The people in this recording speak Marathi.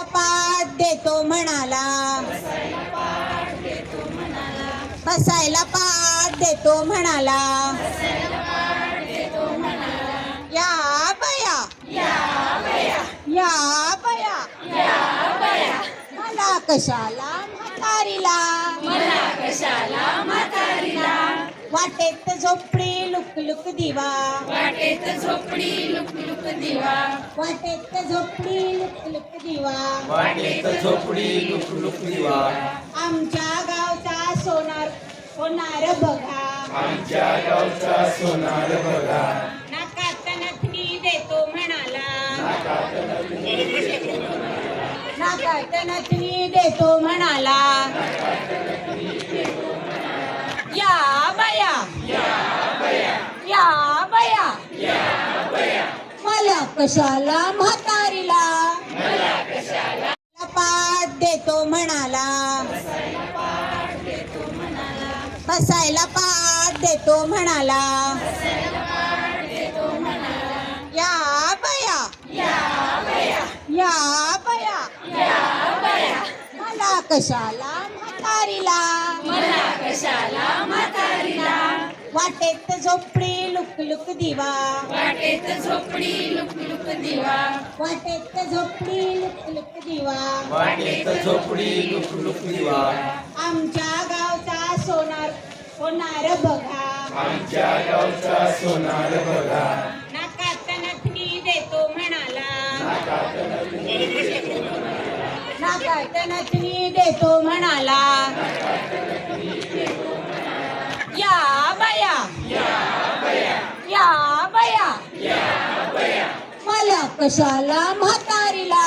पाठ देतो म्हणाला. बसायला पाठ देतो म्हणाला. या बया. या बया. मला कशाला म्हातारीला मला कशाला म्हातारीला? वाटेत झोपडी लुक लुक दिवा. वाटेत झोपडी लुक लुक दिवा. वाटेत झोपडी लुक लुक दिवा. वाटेत झोपडी लुक लुक दिवा. आमच्या गावचा सोनार होणार बघा. आमच्या गावचा सोनार बघा. नाकात नथनी देतो म्हणाला. नाकात नथनी देतो म्हणाला या बया या बया मला कशाला म्हातारीला? पाठ देतो म्हणाला. बसायला पाठ देतो म्हणाला. या बया. या बया. मला कशाला म्हातारीला? मला कशाला म्हातारीला? वाटेत झोपडी लुक लुक दिवा. वाटेत झोपडी लुक लुक दिवा. वाटेत झोपडी लुक लुक दिवा. वाटेत झोपडी लुक लुक दिवा. आमच्या गावचा सोनार होणार बघा. आमच्या गावचा सोनार बघा. नाकात नथनी देतो म्हणाला. नाकात नथनी देतो म्हणाला. कशाला म्हातारीला?